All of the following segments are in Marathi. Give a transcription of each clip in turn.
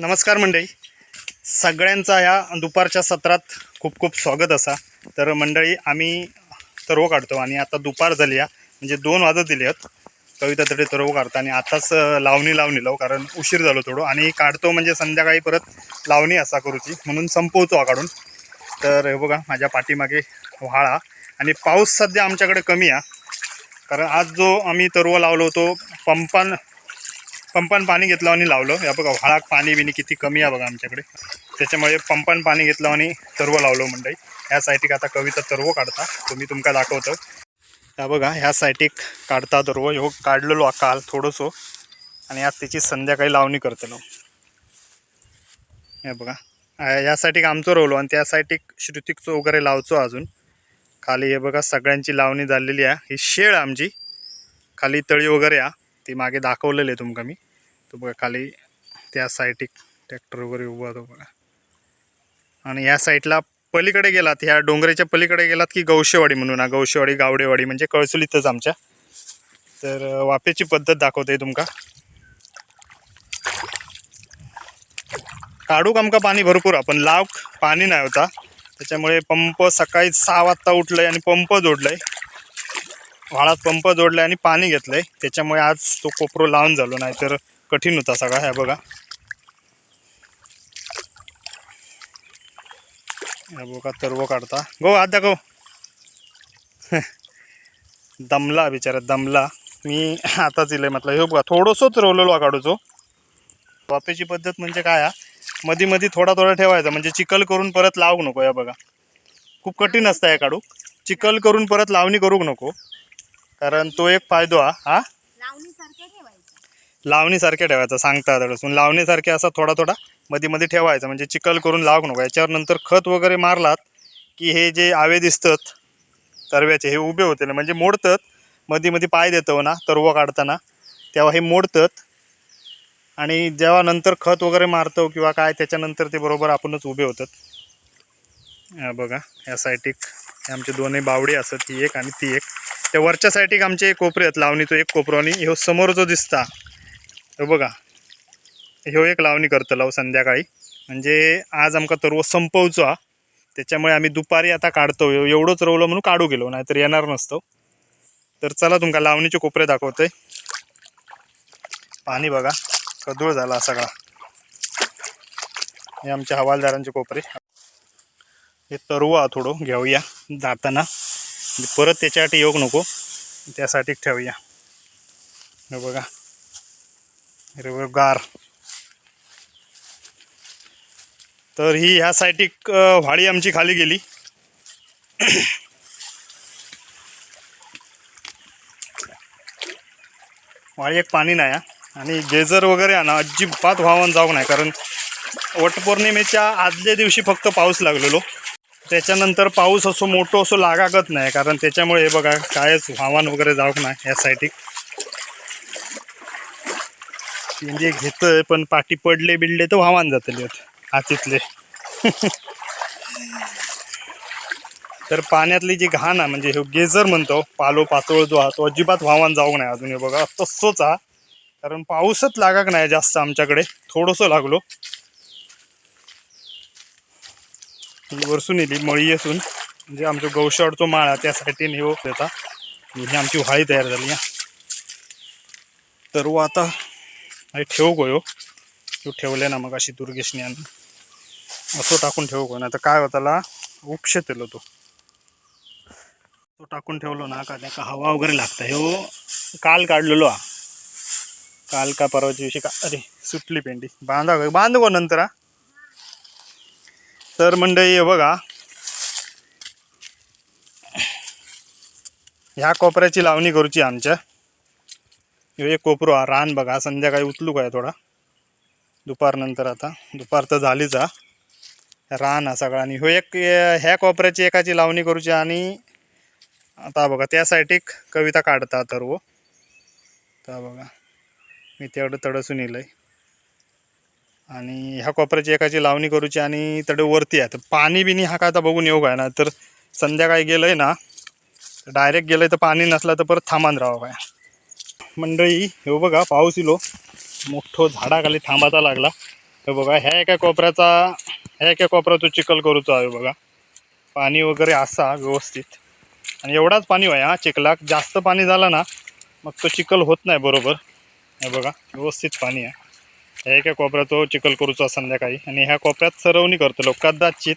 नमस्कार मंडळी. सगळ्यांचा ह्या दुपारच्या सत्रात खूप खूप स्वागत असा. तर मंडळी आम्ही तरव काढतो आणि आता दुपार झाली आहे म्हणजे दोन वाजत दिले आहेत. कविता तडे तरव काढता आणि आताच लावणी लावणी लावू कारण उशीर झालो थोडं. आणि काढतो म्हणजे संध्याकाळी परत लावणी असा करूची. म्हणून संपवतो हा काढून. तर हे बघा माझ्या पाठीमागे व्हाळा. आणि पाऊस सध्या आमच्याकडे कमी आहे. कारण आज जो आम्ही तरव लावलो होतो पंपान पंपान पाणी घेतलं आणि लावलं. या बघा व्हाळात पाणी बिनी किती कमी आहे बघा आमच्याकडे. त्याच्यामुळे पंपान पाणी घेतलं आणि तरव लावलं मंडई. ह्या साईटीक आता कविता तरव काढता. तुम्ही तुमका दाखवतो. या बघा ह्या साईटीक काढता तरव. ह्यो काढलेलो काल थोडंसो. आणि आज त्याची संध्याकाळी लावणी करतलो. हे बघा. आ, या आमचो रोवलो आणि त्या साईटीक श्रुतिकचो वगैरे लावचो अजून. खाली हे बघा सगळ्यांची लावणी झालेली आहे. ही शेळ आमची. खाली तळी वगैरे आहे. ती मागे दाखवलेले आहे तुमका मी. तो बघा खाली त्या साईटीक ट्रॅक्टर वगैरे उभा होतो बघा. आणि ह्या साईडला पलीकडे गेलात ह्या डोंगराच्या पलीकडे गेलात की गौशेवाडी म्हणून. हा गौशेवाडी गावडेवाडी म्हणजे कळसुलीतच आमच्या. तर वाफेची पद्धत दाखवते तुमका. काढूक आमका पाणी भरपूर? आहे लाव पाणी नाही होता. त्याच्यामुळे पंप सकाळी सहा वाजता उठलंय आणि पंप आहे व्हाळात पंप जोडलाय आणि पाणी घेतलंय. त्याच्यामुळे आज तो कोपरो लावून झालो नाही तर कठीण होता सगळा ह्या बघा. ह्या बघा तरव काढता. गो आत दाखव दमला बिचारा दमला. मी आताच इलंय म्हटलं हे बघा थोडंसंच रोवलेलो काढूचो वापेची पद्धत म्हणजे काय हा? मधी मधी थोडा थोडा ठेवायचा म्हणजे चिखल करून परत लावू नको या बघा. खूप कठीण असतं या काढू चिखल करून परत लावणी करूक नको. कारण तो एक फायदो हा हा? लावणीसारखं ठेवायचं. सांगता असून लावणीसारखे असा थोडा थोडा मध्ये मध्ये ठेवायचा. म्हणजे चिखल करून लावू नको. याच्यावर नंतर खत वगैरे मारलात की हे जे आवे दिसतात तरव्याचे हे उभे होते ना म्हणजे मोडतात मध्ये मध्ये पाय देतो ना तरवा काढताना तेव्हा हे मोडतात. आणि जेव्हा नंतर खत वगैरे मारतो किंवा काय त्याच्यानंतर ते बरोबर आपणच उभे होतात. बघा या साईटीक हे आमचे दोन्ही बावडी असत ती एक आणि ती एक. त्या वरच्या साईटीक आमचे एक कोपरे आहेत लावणीचो एक कोपरो आणि ह्यो समोर जो दिसता हो बघा. ह्यो एक लावणी करतलो संध्याकाळी. म्हणजे आज आमका तरव संपवचो हा. त्याच्यामुळे आम्ही दुपारी आता काढतो. एवढंच रोवलं म्हणून काढू गेलो नाहीतर येणार नसतो. तर चला तुमका लावणीचे कोपरे दाखवतोय. पाणी बघा कदूळ झाला सगळा. हे आमच्या हवालदारांचे कोपरे. हे तरव थोडं घेऊया जाताना. म्हणजे परत त्याच्यासाठी योग नको. त्यासाठी ठेवूया. हे बघा. गार. तर ही ह्या साईटीक अ, व्हाळी आमची खाली गेली. वाळी एक पाणी नाही हा. आणि गेजर वगैरे आणा ना अजिबात व्हावून जाऊ नाही कारण वटपौर्णिमेच्या आदल्या दिवशी फक्त पाऊस लागलेलो. त्याच्यानंतर पाऊस असो मोठं असो लागागत नाही कारण त्याच्यामुळे हे बघा कायच हवामान वगैरे जाऊक नाही या साईटीक म्हणजे घेतोय पण पाठी पडले बिडले तर हवामान जातले हातीतले तर पाण्यातली जी घाण आहे म्हणजे हे गेजर म्हणतो पालो पातोळ जो हा तो अजिबात व्हावान जाऊ नाही अजून हे बघा तसंच हा कारण पाऊसच लागाक नाही जास्त आमच्याकडे थोडंसं लागलो ही म्हणजे वरसून येली मळी असून. म्हणजे आमचं गौशाळचो माळा त्यासाठी हे होता ही आमची व्हाळी तयार झाली तर आता हे ठेवू गो तू ठेवले ना मग अशी दुर्गेशने असं टाकून ठेवू गो ना तर काय होताला उपशेत येलो तो. तो टाकून ठेवलो ना का त्याका हवा वगैरे लागतं. ह्यो काल काढलेलो हा. काल का परवाच्या दिवशी का अरे सुटली पेंडी. बांधा गो- बांध गो नंतर हा. तर मंडळी हे बघा. ह्या कोपऱ्याची लावणी करूची आमच्या. ह्यो एक कोपरो हा रान बघा. संध्याकाळी उचलू काय थोडा? दुपारनंतर आता. दुपार तर झालीच हा. रान हा सगळा. आणि ह्यो एक ह्या कोपऱ्याची एकाची लावणी करूची आणि आता बघा त्या साईटीक कविता काढता तर हो. वो बघा. मी तेवढं तडसून येईल आणि ह्या कोपऱ्याची एकाची लावणी करूची आणि तडे वरती आहे. तर पाणी बिनी हा काय आता बघून येऊ काय ना. तर संध्याकाळी गेलं आहे ना डायरेक्ट गेलंय तर पाणी नसलं तर परत थांबान राहावं काय. मंडळी हे बघा पाऊस इलो मोठं झाडाखाली थांबाचा लागला. हे बघा ह्या एका कोपऱ्याचा ह्या एका कोपऱ्याचं चिखल करूचो आहे बघा. पाणी वगैरे असा व्यवस्थित. आणि एवढाच पाणी व्हाय हा चिखलाक जास्त पाणी झालं ना मग तो चिखल होत नाही बरोबर. हे बघा व्यवस्थित पाणी आहे. ह्या एका कोपऱ्यात तो चिखल करूचा संध्याकाळी. आणि ह्या कोपऱ्यात सरवणी लोक कदाचित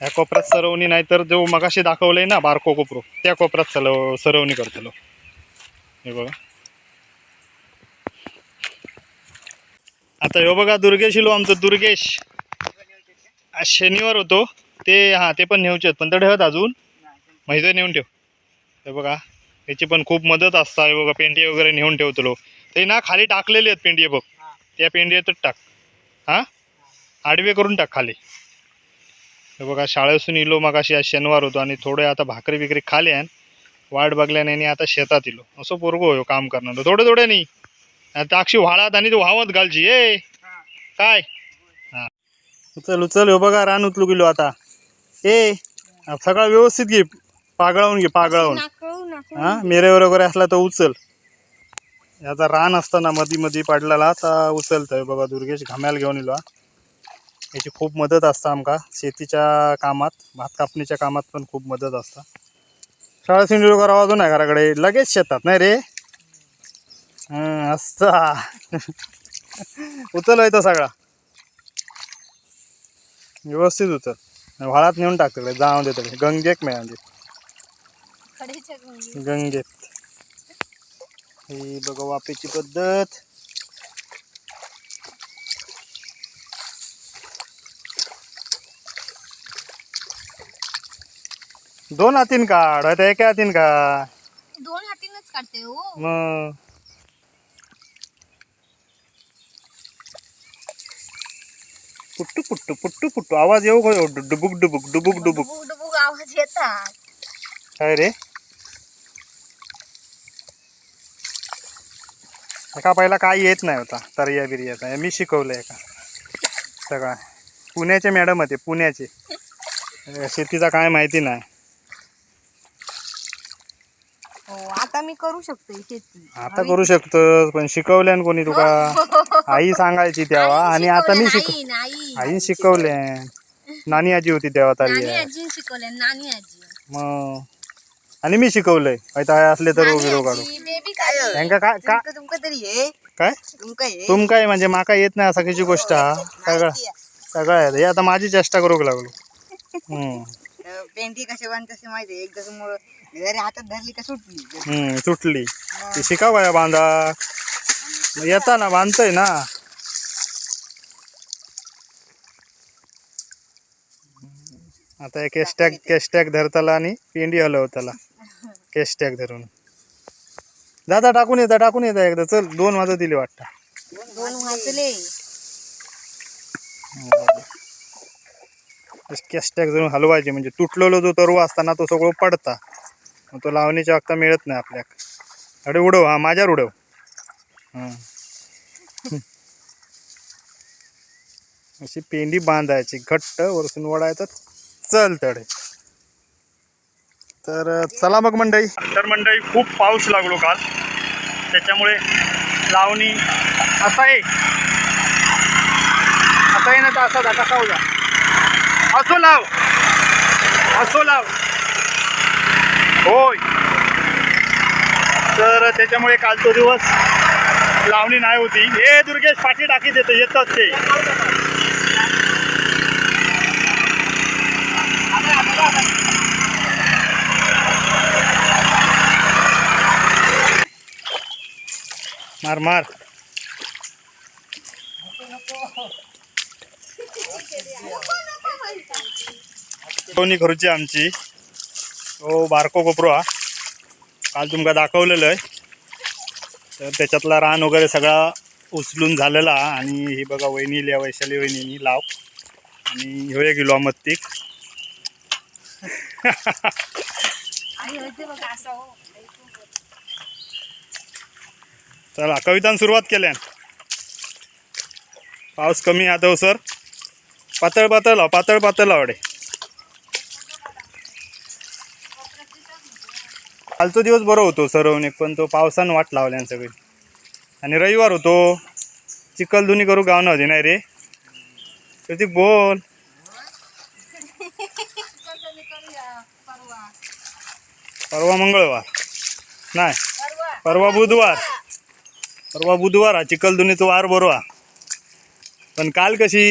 ह्या कोपऱ्यात सरवणी नाही तर जो मगाशी दाखवलंय ना बारको कोपरू त्या कोपऱ्यात सलव सरवणी करतलो हे बघा. आता ह्यो बघा दुर्गेश इलो आमचं दुर्गेश. आज शनिवार होतो. ते हां ते पण नेऊचे आहेत पण ते ठेवत अजून. माहिती नेऊन ठेव. हे बघा याची पण खूप मदत असता. हे बघा पेंडी वगैरे नेऊन ठेवतलो ते ना खाली टाकलेले आहेत पेंडी बघ. त्या पेंडीतच टाक. हां? आडवे करून टाक खाली. हे बघा शाळेसून इलो मग अशी आज शनिवार होतो आणि थोडे आता भाकरी बिकरी खाल्यान वाट बघल्याने आणि आता शेतात इलो. असं पोरगो हो काम करणार. थोडे थोडे नाही. आता अक्षी व्हाळात आणि तू व्हावत घालची. ए! काय? हा. उचल उचल हो बघा रान उचलू गेलो आता. ए सगळं व्यवस्थित घे. पागळावून घे पागळावून. हा? मेरेवर वगैरे असला तर उचल. याचा रान असताना मधी मधी पडलेला तर उचलतोय बघा दुर्गेश घाम्याला घेऊन हा. याची खूप मदत असता आमका. शेतीच्या कामात भात कापणीच्या कामात पण खूप मदत असता. शाळा सिंडी वगैरे आवाज नाही घराकडे. लगेच शेतात नाही रे? हं, असता उचल तो सगळा. व्यवस्थित उचल. व्हाळात नेऊन टाक तिकडे जाऊन दे तिकडे गंगेक मिळाली. गंगेत. ही बघा वापेची पद्धत. दोन हातीन काढ आता एका हातीन का? दोन हातीनच काढते हो. मग. पुट्टू पुट्टू पुट्टू पुट्टू. आवाज येऊ गयो डुबुक डुबुक डुबुक डुबुक. डुबुक डुबुक आवाज येतात. काय रे? एका पहिला काय येत नाही होता तरया बिर्याचा मी शिकवलंय का सगळा पुण्याचे मॅडम होते पुण्याचे. शेतीचा काय माहिती नाही. हो आता मी करू शकतो शेती. आता करू शकतो पण शिकवल्यान कोणी तुका? आई सांगायची तेव्हा आणि आता मी शिक आईन शिकवले. नानी आजी होती तेव्हा तरी. आजी शिकवले नानी आजी. मग? आणि मी शिकवलंय. काय असले तर रोग काढू बेबी काय का तुमका तरी हे. काय? तुमका हे. तुम काय म्हणजे माका येत नाही सगळीची गोष्ट हा? सगळं सगळं आहे. हे आता माझी चेष्टा करूक लागलो. पेंटी कसे बांध कसे माहिती एक जसं मुळे जरी हातात धरली का सुटली? हम्म सुटली. ती शिकाव या बांधा. येता ना बांधतोय ना. आता एक केस्टॅक केस्टॅक धरताला आणि पेंडी हलवताला. केस्टॅक धरून. दादा टाकून येता टाकून येता एकदा. चल दोन वाजत दिली वाटतं. दोन वाजले धरून हलवायचे म्हणजे तुटलेलो जो तरवा असताना तो सगळं पडता. मग तो लावणीच्या वक्ता मिळत नाही आपल्याक. अरे उडव हा माझ्यावर उडव. अशी पेंडी बांधायची घट्ट वरसून वडायचं चल तडे. तर चला मग मंडई तर मंडई खूप पाऊस लागलो काल. त्याच्यामुळे लावणी असा आहे. असा आहे ना तर असा धाका खाऊ जा. असो लाव. असो लाव. होय. तर त्याच्यामुळे काल तो दिवस लावणी नाही होती. हे दुर्गेश पाठी टाकी देतो येतात ते. मार मार. दोन्ही घरची आमची. तो बारको कोपरो हा. काल तुमका दाखवलेलं आहे. तर त्याच्यातला रान वगैरे सगळा उचलून झालेला आणि ही बघा वहिनी लिहा वैशाली वहिनी लाव. आणि ह्यो एक किलो मत्तीक आई होते बघा असा हो चला कवितान सुरुवात केल्यान. पाऊस कमी आता हो सर. पातळ पातळ लाव पातळ पातळ हो, लावडे कालचो दिवस बरो होतो सरवणे पण तो पावसानं वाट लावल्यान सगळी. आणि रविवार होतो. चिखलधुनी करू गाव होती नाही रे? प्रतीक बोल. परवा मंगळवार. नाही. परवा बुधवार. परवा बुधवार हा चिखलधुनीचं वार बरोवा पण काल कशी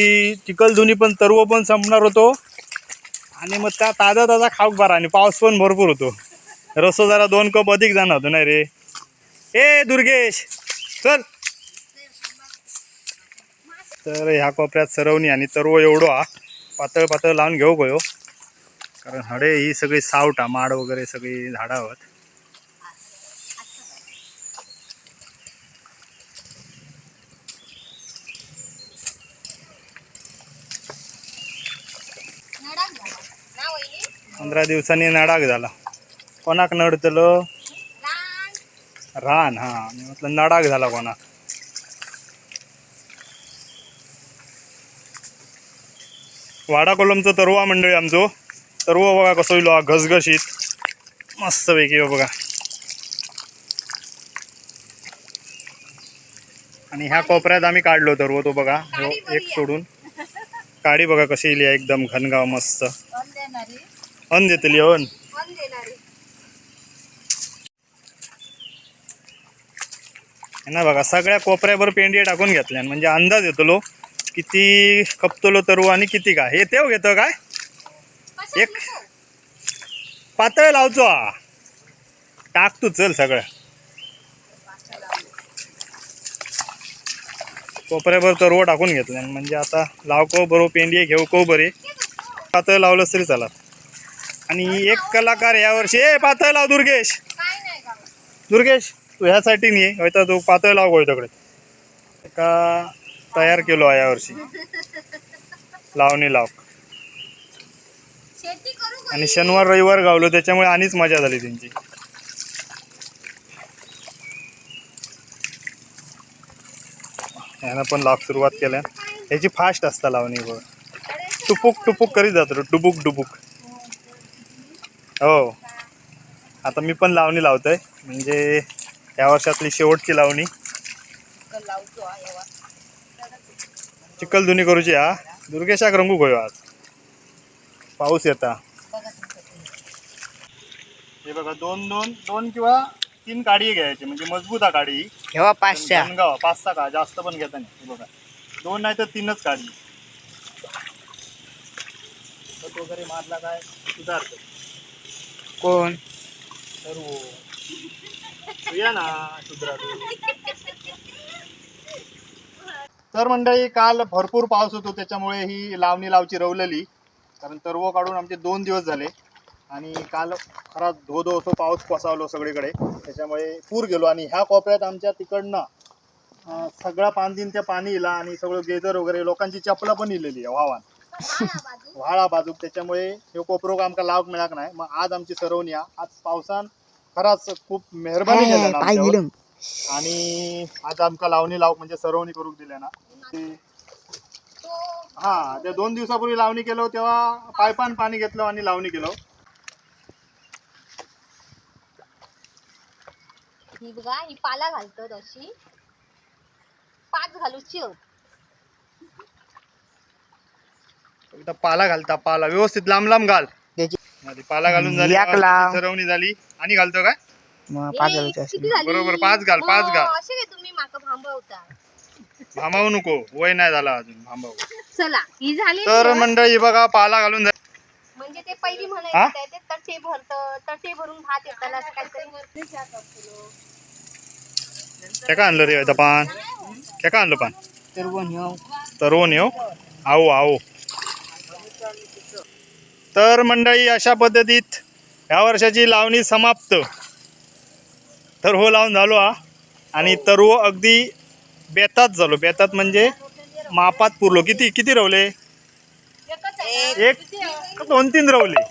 चिखलधुनी पण तरव पण संपणार होतो. आणि मग त्या ताजा ताजा खाऊक बारा आणि पाऊस पण भरपूर होतो. रस्तो जरा दोन कप अधिक जाणार होतो नाही रे. ए दुर्गेश चल. तर ह्या कोपऱ्यात सरवणी आणि तरव एवढं हा पातळ पातळ लावून घेऊ गयो हो? कारण हडे ही सगळी सावटा माड वगैरे सगळी झाडं पंधरा दिवसांनी नडाक झाला. कोणाक नडतलं? रान हा. म्हटलं नडाक झाला कोणाक? वाडा कोलमचं तरवा मंडळी आमचो. तरवा बघा कसो हा घसघशीत. मस्त पैकी हो बघा. आणि ह्या कोपऱ्यात आम्ही काढलो तरव तो बघा. ह्यो एक सोडून. काडी बघा कशी इली एकदम घनगाव मस्त. अन देतली अन ना बघा सगळ्या कोपऱ्यावर पेंडी टाकून घेतल्या म्हणजे अंदाज येतलो किती खपतलो तरु आणि किती काय. हे तेव घेतो काय? एक पातळ लावचो हा. टाक तू चल सगळं. कोपऱ्यावर तरव टाकून घेतल्या म्हणजे आता लावको बरो पेंडी घेऊ को बरे. पातळ लावलं तरी चालत. आणि एक कलाकार यावर्षी ए पातळ लाव दुर्गेश. का दुर्गेश तू ह्यासाठी नाही हयता तू पातळ लाव गोयताकडे एका तयार केलो आहे यावर्षी लावणी लाव आणि शनिवार रविवार गावलो त्याच्यामुळे आणिच मजा झाली त्यांची. ह्यानं पण लाव सुरुवात केल्या. ह्याची फास्ट असता लावणी बघ. टुपुक टुपुक करीत जातो टुबुक डुबुक. हो. आता मी पण लावणी लावतोय. म्हणजे या वर्षातली शेवटची लावणी. चिखल धुनी करूची हा? दुर्गेशाक रंगू गयो आज. पाऊस येता. हे बघा दोन दोन दोन किंवा तीन काडी घ्यायची. म्हणजे मजबूत हा काडी. ठेवा पाचशा. पाच सहा का? जास्त पण घेता नाही. हे बघा. दोन नाही तर तीनच काढली खत वगैरे मारला काय? सुधारत कोण? सर्व. या ना सुधारत तर मंडळी काल भरपूर पाऊस होतो त्याच्यामुळे ही लावणी लावची रवलेली. कारण तरव काढून आमचे दोन दिवस झाले. आणि काल खरा धो धो असो पाऊस कोसळलो सगळीकडे. त्याच्यामुळे पूर गेलो. आणि ह्या कोपऱ्यात आमच्या तिकडनं सगळा पानदिन त्या पाणी इला आणि सगळं गेजर वगैरे लोकांची चपला पण इलेली आहे वाहवान. व्हाळा बाजूक त्याच्यामुळे हे कोपरोग आमका लावक मिळाक नाही मग आज आमची सरवणी हा. आज पावसान खराच खूप मेहरबानी केल्या ना पाय आमच्यावर. दिलं. आणि आज आमका लावणी लावक म्हणजे सरवणी करूक दिल्या ना. ते- हा ते दोन दिवसापूर्वी लावणी केलो तेव्हा पायपान पाणी घेतलं आणि लावणी केलो. ही बघा ही पाला घालतात अशी. पाच घालूची होत एकदा पाला घालता पाला व्यवस्थित लांब लांब घाल त्याची आधी पाला घालून झाली. सरवणी झाली आणि घालतो काय मग पाच असले. बरोबर, पाच घाल, पाच घाल. असे काय तुम्ही माका थांबवता भामावू नको वय नाही झाला अजून भांबावू चला ही झाली तर ना. मंडळी बघा पाला घालून झाली. म्हणजे ते पहिली हा? म्हणायचं ते तटे भरत तटे भरून भात येताना असं काहीतरी खेका आणलं रे आता पान खेका आणलं पान तर ह्यो? येऊ आओ आओ तर मंडळी अशा पद्धतीत ह्या वर्षाची लावणी समाप्त. तर हो लावून झालो हा. आणि तरव अगदी बेतात झालो. बेतात म्हणजे मापात पुरलो. किती किती रवले? एकच आहे एक दोन तीन रवले.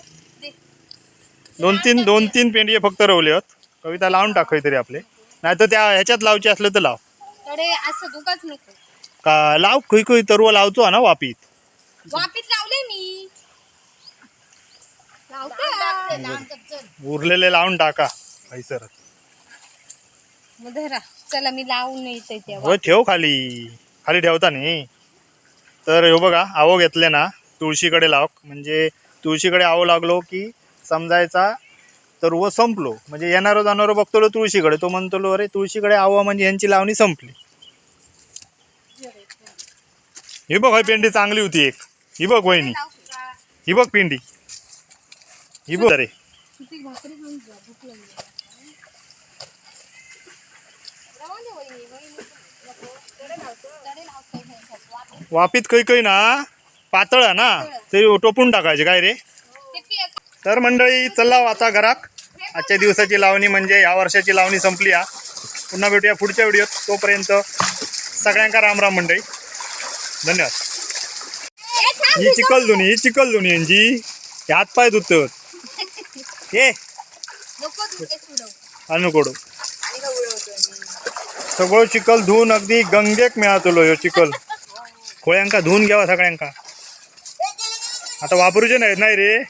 दोन तीन दोन तीन पेंडिये फक्त रवले आहेत कविता लावून टाक तरी आपले. नाही तर त्या ह्याच्यात लावचे असले तर लाव. का लाव खुई खुई तरव लावचो हा ना वापीत. वापीत लावते उरलेले लावून टाका धरा चला मी लावून येते हो ठेव खाली. खाली ठेवता नाही. तर हे बघा आवो घेतले ना तुळशीकडे लाव. म्हणजे तुळशीकडे आव लागलो की समजायचा तर व संपलो. म्हणजे येणारो जाणारो बघतो तुळशीकडे. तो म्हणतो अरे तुळशीकडे आवा म्हणजे यांची लावणी संपली. ही बघ पेंडी चांगली होती एक. ही बघ वहिनी. ही बघ पेंडी. ही वापीत काही काही ना पातळ आहे ना ते टोपून टाकायचे काय रे? तर मंडळी चला आता घरात. आजच्या दिवसाची लावणी म्हणजे या वर्षाची लावणी संपली हा. पुन्हा भेटूया पुढच्या व्हिडिओत. तोपर्यंत सगळ्यांका राम राम मंडळी. धन्यवाद. ही चिकल धुनी ही चिकल धुनी यांची हे हातपाय धुत सोडव. अनुकोडो सगळं चिकल धुवून अगदी गंगेक मिळातलो ह्यो चिकल खोळ्यांका धुवून घ्यावा सगळ्यांका. आता वापरूचे नाही रे.